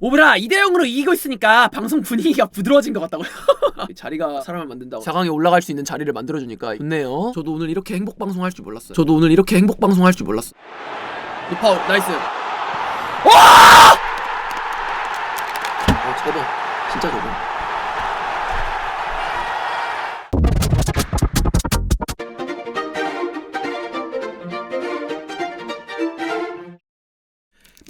오브라 2대0으로 이기고 있으니까 방송 분위기가 부드러워진 것 같다고요. 자리가 사람을 만든다고. 4강에 올라갈 수 있는 자리를 만들어주니까 좋네요. 저도 오늘 이렇게 행복 방송 할 줄 몰랐어요. 저도 오늘 이렇게 행복 방송 할 줄 몰랐어 노파울 나이스. 와!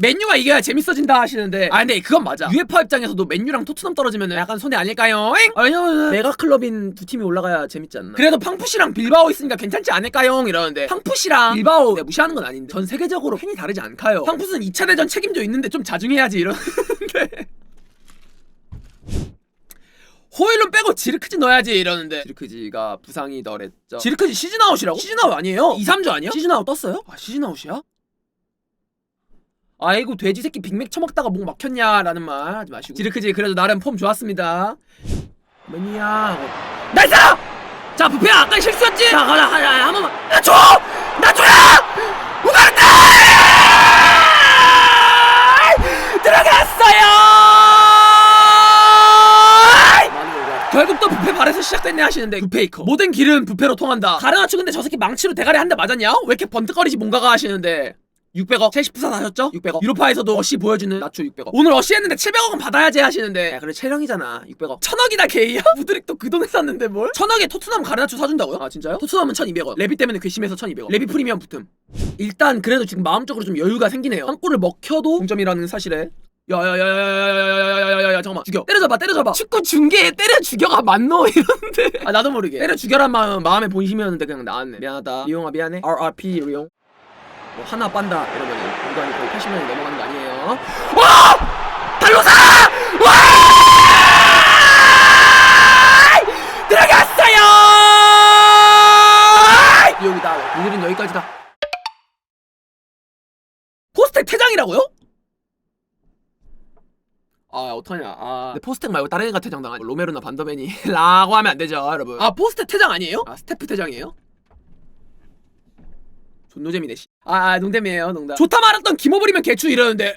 맨유가 이겨야 재밌어진다 하시는데 아 근데 그건 맞아 UEFA 입장에서도 맨유랑 토트넘 떨어지면 약간 손해 아닐까요? 잉? 아, 왜냐면 메가 클럽인 두 팀이 올라가야 재밌지 않나 그래도 팡푸시랑 빌바오 있으니까 괜찮지 않을까요? 이러는데 팡푸시랑 빌바오 내가 무시하는 건 아닌데 전 세계적으로 팬이 다르지 않가요 팡푸스는 2차 대전 책임져 있는데 좀 자중해야지 이러는데 호일론 빼고 지르크지 넣어야지 이러는데 지르크지가 부상이 덜했죠 지르크지 시즌아웃이라고? 시즌아웃 아니에요 2, 3주 아니야? 시즌아웃 떴어요? 아 시즌아웃이야? 아이고 돼지 새끼 빅맥 처먹다가 목 막혔냐라는 말 하지 마시고 지르크지 그래도 나름 폼 좋았습니다 매니아 나이스! 자 부페야 아까 실수했지? 자 가자 가자 한 번만 나 줘! 나 줘야! 우가르다! 들어갔어요! 결국 또 부페 발에서 시작됐네 하시는데 부페이커 모든 길은 부페로 통한다 가르나초 근데 저 새끼 망치로 대가리 한 대 맞았냐? 왜 이렇게 번뜩거리지 뭔가가 하시는데 600억 첼시 부산 하셨죠? 600억 유로파에서도 어시 보여주는 나초 600억 오늘 어시 했는데 700억은 받아야지 하시는데 야 그래 체령이잖아 600억 천억이나 개이야? 무드릭 또그 돈에 샀는데 뭘? 천억에 토트넘 가르나초 사준다고요? 아 진짜요? 토트넘은 1200억 레비 때문에 괘씸해서 1200억 레비 프리미엄 붙음 일단 그래도 지금 마음적으로 좀 여유가 생기네요 한 골을 먹혀도 동점이라는 사실에 야야야야야야야야야야야 잠깐만 죽여 때려잡아 때려잡아 축구 중계에 때려 죽여가 맞노 이러는데 아 나도 모르게 때려 죽여란 마음 마음의 본심이었는데 그냥 나왔네 미안하다 리용아 미안해 RRP 리용 뭐 하나 빤다 이러면 인간이 거의 80년이 넘어가는 거 아니에요. 와! 발로사 와! 들어갔어요! 여기다. 오늘은 여기까지다. 포스텍 퇴장이라고요? 아 어떡하냐. 아. 근데 포스텍 말고 다른 애가 퇴장 당하니? 로메로나 반더벤이 라고 하면 안 되죠 여러분. 아 포스텍 퇴장 아니에요? 아 스태프 퇴장이에요? 존노잼이네 씨. 아, 아 농담이에요 농담. 좋다 말았던 김호불이면 개추 이러는데.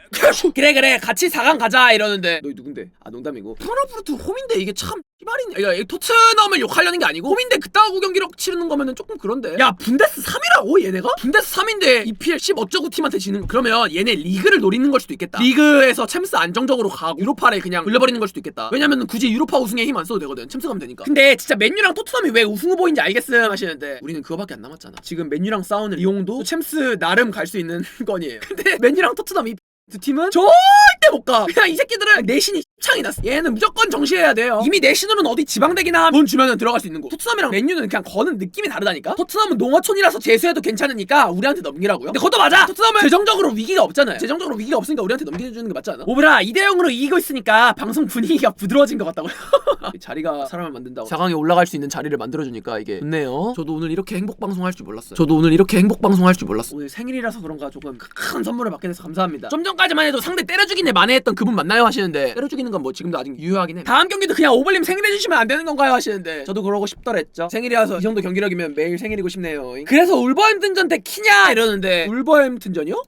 그래 그래 같이 4강 가자 이러는데. 너희 누군데? 아 농담이고. 프라노프르트 홈인데 이게 참 희발이네 야, 이 토트넘을 욕하려는 게 아니고. 홈인데 그따구 경기력 치르는 거면은 조금 그런데. 야 분데스 3이라고 얘네가? 분데스 3인데 EPL 10 어쩌고 팀한테 지는 그러면 얘네 리그를 노리는 걸 수도 있겠다. 리그에서 챔스 안정적으로 가고 유로파를 그냥 돌려버리는 걸 수도 있겠다. 왜냐면 굳이 유로파 우승에 힘 안 써도 되거든 챔스 가면 되니까. 근데 진짜 맨유랑 토트넘이 왜 우승 후보인지 알겠음 하시는데. 우리는 그거밖에 안 남았잖아. 지금 맨유랑 싸우는 리옹도 챔스 나름 갈 수 있는 건이에요 근데 맨유랑 토트넘 이 두 팀은 절대 못 가. 그냥 이 새끼들은 내신이 창이 났어. 얘는 무조건 정시해야 돼요. 이미 내신으로는 어디 지방대기나 돈 주면은 들어갈 수 있는 거. 토트넘이랑 맨유는 그냥 거는 느낌이 다르다니까. 토트넘은 농어촌이라서 재수해도 괜찮으니까 우리한테 넘기라고요. 근데 그것도 맞아. 토트넘은 재정적으로 위기가 없잖아요. 재정적으로 위기가 없으니까 우리한테 넘겨주는 게 맞지 않아? 오브라 2대 0으로 이기고 있으니까 방송 분위기가 부드러워진 것 같다고요. 자리가 사람을 만든다고. 4강에 올라갈 수 있는 자리를 만들어주니까 이게 좋네요. 저도 오늘 이렇게 행복 방송 할 줄 몰랐어요. 저도 오늘 이렇게 행복 방송 할 줄 몰랐어. 오늘 생일이라서 그런가 조금 큰 선물을 받게 돼서 감사합니다. 좀 전까지만 해도 상대 때려 죽이네 만회했던 그분 맞나요 하시는데 때려 죽이는 건 뭐 지금도 아직 유효하긴 해. 다음 경기도 그냥 오블림 생일 해주시면 안 되는 건가요 하시는데 저도 그러고 싶더랬죠. 생일이라서 이 정도 경기력이면 매일 생일이고 싶네요. 그래서 울버햄튼전 대 키냐 이러는데 울버햄튼전이요?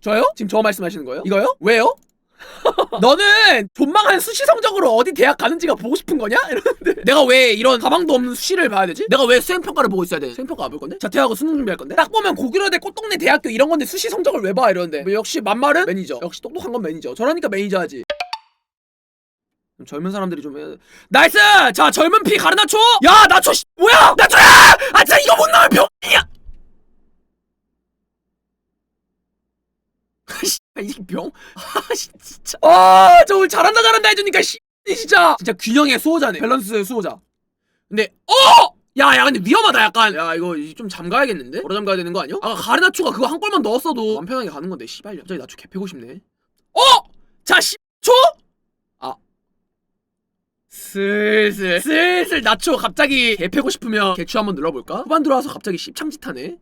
저요? 지금 저 말씀하시는 거예요? 이거요? 왜요? 너는 존망한 수시 성적으로 어디 대학 가는지가 보고 싶은 거냐? 이러는데 내가 왜 이런 가방도 없는 수시를 봐야 되지? 내가 왜 수행평가를 보고 있어야 돼? 수행평가 안 볼 건데? 자퇴하고 수능 준비할 건데? 딱 보면 고구려대 꽃동네 대학교 이런 건데 수시 성적을 왜 봐? 이러는데 뭐 역시 만말은 매니저 역시 똑똑한 건 매니저 저러니까 매니저 하지 좀 젊은 사람들이 좀 해야 돼. 나이스! 자 젊은 피 가르나초! 야 나초 씨 뭐야! 나초야! 아 진짜 이거 못 나올 병이야! 아 이씨 이 병? 아 씨 진짜 아저 오늘 잘한다 잘한다 해주니까 씨 진짜 진짜 균형의 수호자네 밸런스 수호자 근데 어! 야야 근데 위험하다 약간 야 이거 좀 잠가야겠는데? 걸어 잠가야 되는 거 아니야? 아까 가르나초가 그거 한 골만 넣었어도 맘 편하게 가는 건데 씨발려 갑자기 나초 개 패고 싶네 어! 자 10초? 아 슬슬 슬슬 나초 갑자기 개 패고 싶으면 개추 한번 눌러볼까? 후반 들어와서 갑자기 씹창짓하네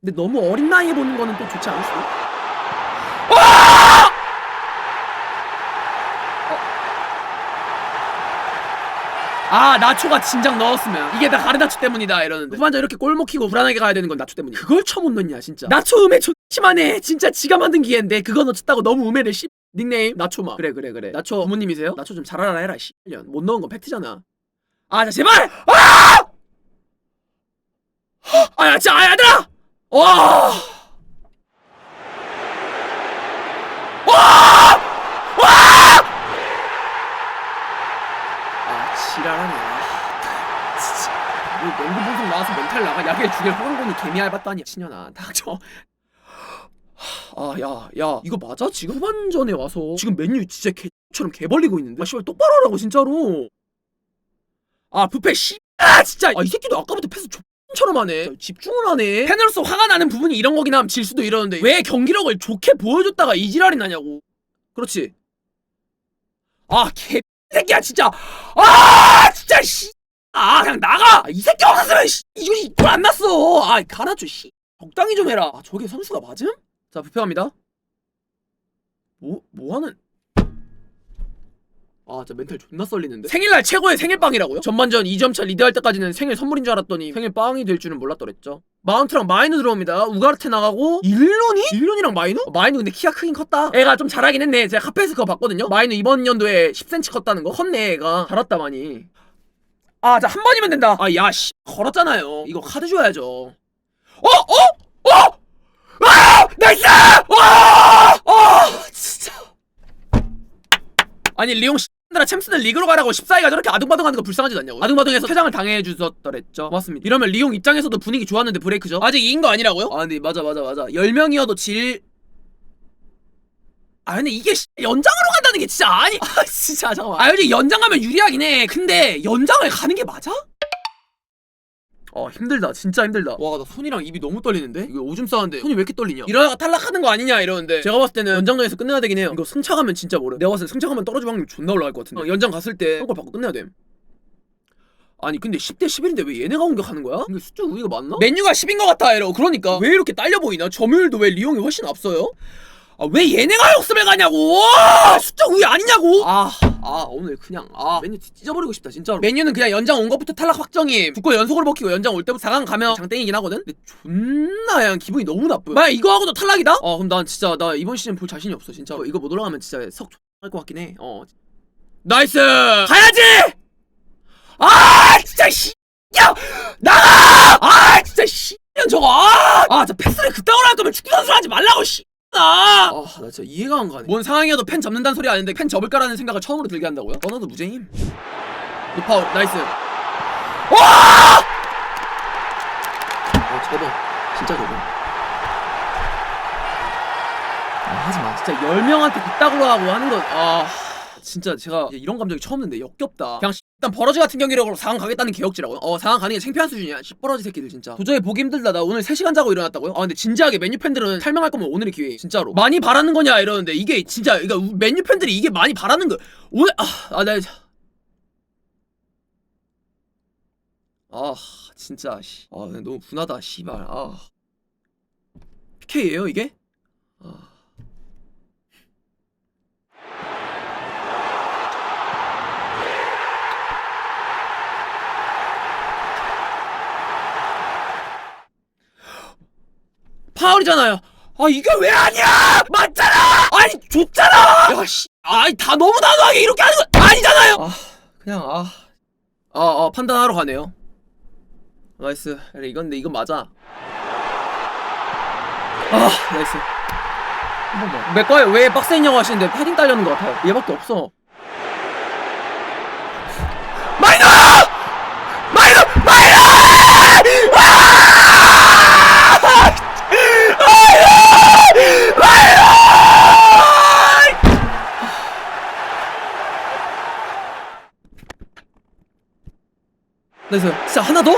근데 너무 어린 나이에 보는 거는 또 좋지 않을 수도 아 나초가 진작 넣었으면. 이게 다 가르나초 때문이다 이러는데. 후반전 이렇게 골 먹히고 불안하게 가야 되는 건 나초 때문이야. 그걸 처음 못 넣냐 진짜. 나초 음에 저 씨만해 진짜 지가 만든 기회인데 그거 놓쳤다고 너무 우매를 씨. 닉네임? 나초마. 그래 그래 그래. 나초 부모님이세요? 나초 좀 잘하라 해라 씨년. 못 넣은 건 팩트잖아. 아 자 제발! 아! 아야 진짜 아 얘들아! 와! 아 지랄하네 아, 진짜 뭐 농구 방송 나와서 야게 죽일 호강공이 개미알봤도 아니야 신년아 닥쳐 아야야 이거 맞아? 지금 후반전에 와서. 지금 맨유 진짜 개처럼 개 벌리고 있는데? 아 씨발 똑바로 하라고 진짜로. 아 부패 씨아 진짜. 아 이 새끼도 아까부터 패스 X처럼 하네. 진짜 집중을 하네. 팬으로서 화가 나는 부분이 이런 거긴 함. 질 수도 이러는데. 왜 경기력을 좋게 보여줬다가 이 지랄이 나냐고. 그렇지. 아 개새끼야 진짜. 아 진짜 씨. 아 그냥 나가. 아, 이 새끼 없었으면 씨, 이거 이거 안 났어. 아 가라줘 씨. 적당히 좀 해라. 아, 저게 선수가 맞음? 자 부표합니다. 뭐 뭐하는? 아, 진짜 멘탈 존나 썰리는데. 생일날 최고의 생일빵이라고요? 전반전 2점차 리드할 때까지는 생일 선물인 줄 알았더니 생일빵이 될 줄은 몰랐더랬죠. 마운트랑 마이누 들어옵니다. 우가르테 나가고 일론이? 일론이랑 마이누? 어, 마이누 근데 키가 크긴 컸다. 애가 좀 잘하긴 했네. 제가 카페에서 그거 봤거든요. 마이누 이번 연도에 10cm 컸다는 거. 컸네 애가. 잘했다 많이. 아, 자 한 번이면 된다. 아, 야 씨. 걸었잖아요. 이거 카드 줘야죠. 어? 어? 어? 아! 나이스! 와! 아, 진짜. 아니 리옹 씨들아 챔스는 리그로 가라고 14위가 저렇게 아둥바둥하는 거 불쌍하지도 않냐고 아둥바둥해서 퇴장을 당해 주셨더랬죠 고맙습니다 이러면 리옹 입장에서도 분위기 좋았는데 브레이크죠 아직 이긴 거 아니라고요? 아 근데 맞아 맞아 맞아 10명이어도 질... 아 근데 이게 씨, 연장으로 간다는 게 진짜 아니. 아 진짜 잠깐만. 아 솔직히 연장 가면 유리하긴 해. 근데 연장을 가는 게 맞아? 어 힘들다. 진짜 힘들다. 와 나 손이랑 입이 너무 떨리는데? 이거 오줌 싸는데 손이 왜 이렇게 떨리냐? 이러다가 탈락하는 거 아니냐 이러는데 제가 봤을 때는 연장전에서 끝내야 되긴 해요. 이거 승차 가면 진짜 모르 내가 봤을 때 승차 가면 떨어질 확률이 존나 올라갈 것 같은데. 어, 연장 갔을 때 한골 받고 끝내야 돼 아니 근데 10대 11인데 왜 얘네가 공격하는 거야? 이게 숫자 우위가 맞나? 맨유가 10인 것 같아 이러고. 그러니까. 왜 이렇게 딸려 보이나? 점유율도 왜 리옹이 훨씬 앞서요? 아 왜 얘네가 역습을 가냐고! 아, 숫자 우위 아니냐고! 아, 아 오늘 그냥 아 맨유 찢어버리고 싶다 진짜로. 맨유는 그냥 연장 온 것부터 탈락 확정임. 두골 연속으로 먹히고 연장 올 때부터 4강 가면 장땡이긴 하거든? 근데 존나 그냥 기분이 너무 나빠 만약 이거 하고도 탈락이다? 어 그럼 난 진짜 나 이번 시즌 볼 자신이 없어 진짜 이거 못 올라가면 진짜 석 X할 것 같긴 해 어. 나이스! 가야지! 아 진짜 씨 야! 나가! 아 진짜 씨 저거. 아! 아, 저 패스를 그따구로 할 거면 축구 선수 하지 말라고 씨. 아, 아, 나 진짜 이해가 안 가네. 뭔 상황이어도 팬 접는다는 소리 아닌데 팬 접을까라는 생각을 처음으로 들게 한다고요? 떠나도 무죄임. 노파울, 나이스. 와! 어, 접어. 진짜 접어. 아, 하지 마. 진짜 열 명한테 그따구로 하고 하는 건 아. 진짜 제가 이런 감정이 처음인데 역겹다. 그냥 씨, 일단 버러지 같은 경기력으로 4강 가겠다는 개혁지라고요? 어 4강 가는 게 창피한 수준이야. 씨버러지 새끼들 진짜. 도저히 보기 힘들다. 나 오늘 3시간 자고 일어났다고요? 아 근데 진지하게 맨유 팬들은 탈명할 거면 오늘이 기회. 진짜로. 많이 바라는 거냐 이러는데 이게 진짜 그러니까 우- 맨유 팬들이 이게 많이 바라는 거. 오늘 아아나 아 진짜 씨. 아 너무 분하다 씨발. 아 PK예요 이게? 아. 파울이잖아요. 아 이게 왜 아니야? 맞잖아. 아니 좋잖아. 야 씨. 아이 다 너무 단호하게 이렇게 하는 거 아니잖아요. 아 그냥 아. 아, 아 판단하러 가네요. 나이스. 그래 이건 근데 이건 맞아. 아 나이스. 거에 왜 박스 있냐고 하시는데 패딩 딸려는 것 같아요. 얘밖에 없어. 마이너! 마이너! 나이스. 진짜 하나 더?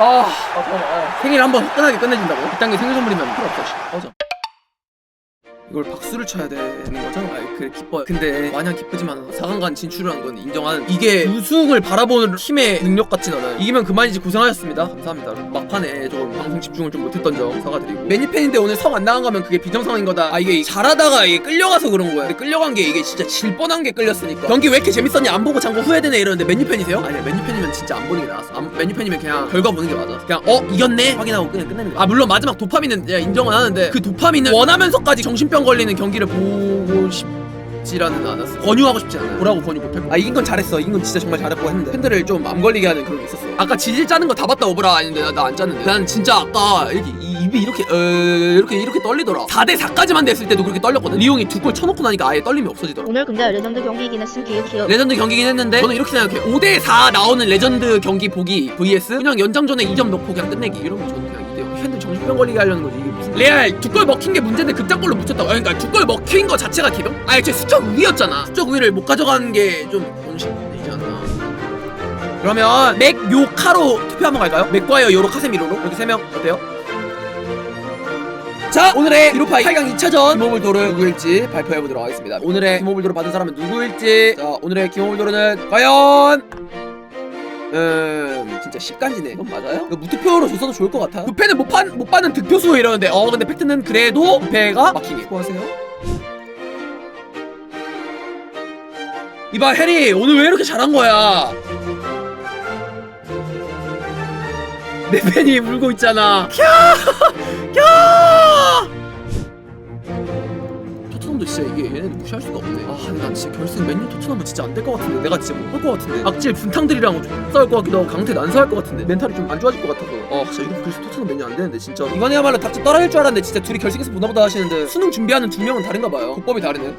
아, 아 잠깐만. 아, 생일 한번 화끈하게 끝내준다고? 이딴 게 생일 선물이면 필요 없어. 씨. 꺼져. 이걸 박수를 쳐야 되는 거죠? 아 그래 기뻐요. 근데 마냥 기쁘지만 4강간 진출한 건 인정하는 이게 우승을 바라보는 팀의 능력 같진 않아요. 이기면 그만이지 고생하셨습니다. 감사합니다. 막판에 조금 방송 집중을 좀 못했던 점 사과드리고. 매니팬인데 오늘 성 안 나간 거면 그게 비정상인 거다. 아 이게 잘하다가 이게 끌려가서 그런 거야. 근데 끌려간 게 이게 진짜 질 뻔한 게 끌렸으니까. 경기 왜 이렇게 재밌었냐? 안 보고 잠깐 후회되네 이러는데 맨유팬이세요? 아니야 맨유팬이면 진짜 안 보는 게 나았어. 안- 맨유팬이면 그냥 결과 보는 게 맞아. 그냥 어 이겼네? 확인하고 그냥 끝내는 거야. 아 물론 마지막 도파민은 야, 인정은 하는데 그 도파민은 원하면서까지 정신병 걸리는 경기를 보고 싶지라는 않았어 권유하고 싶지 않아요. 보라고 권유 못했고. 아 이긴 건 잘했어. 이긴 건 진짜 정말 잘했고 했는데. 팬들을 좀맘 걸리게 하는 그런 게 있었어. 아까 지질 짜는 거 다 봤다 오브라. 아닌데 나 안 짰는데. 난 진짜 아까 이렇게 이- 입이 이렇게 어 이렇게 이렇게 떨리더라. 4대 4까지만 됐을 때도 그렇게 떨렸거든. 리용이 두 골 쳐놓고 나니까 아예 떨림이 없어지더라. 오늘 근데 레전드 경기이긴 했음. 기억 기억 레전드 경기긴 했는데 저는 이렇게 생각해요. 5대 4 나오는 레전드 경기 보기 vs 그냥 연장전에 2점 넣고 그냥 끝내기. 이러면 저는 그냥 정신병 걸리게 하려는 거지 레알 두골 먹힌 게 문제인데 극장골로 묻혔다고. 그러니까 두골 먹힌 거 자체가 개병? 아니 제 수적 우위였잖아. 수적 우위를 못 가져가는 게좀 병신이지 않나. 그러면 맥 요카로 투표 한번 갈까요? 맥과이어 요로 카세미로로? 여기 세 명? 어때요? 자 오늘의 유로파 8강 2차전 기모블도르 누구일지 발표해보도록 하겠습니다. 오늘의 기모블도르 받은 사람은 누구일지? 자 오늘의 기모블도르는 과연 음 진짜 십간지네. 이건 맞아요? 이거 무투표로 줬어도 좋을 것 같아. 부패는 못, 판, 못 받는 득표수 이러는데. 어 근데 팩트는 그래도 부패가 막히게. 수고하세요. 이봐 해리 오늘 왜 이렇게 잘한 거야? 내 팬이 울고 있잖아. 캬! 캬! 토트넘도 진짜 이게 얘네들 무시할 수가 없네. 아 근데 난 진짜 결승 맨유 토트넘은 진짜 안 될 것 같은데. 내가 진짜 못 볼 것 같은데. 악질 분탕들이랑 좀 싸울 것 같기도 하고 강태 난사할 것 같은데. 멘탈이 좀 안 좋아질 것 같아서. 아 진짜 이렇게 결승 토트넘 맨유 안 되는데 진짜. 이번에야말로 닥쳐 떨어질 줄 알았는데 진짜 둘이 결승에서 보나보다 하시는데 수능 준비하는 두 명은 다른가 봐요. 국법이 다르네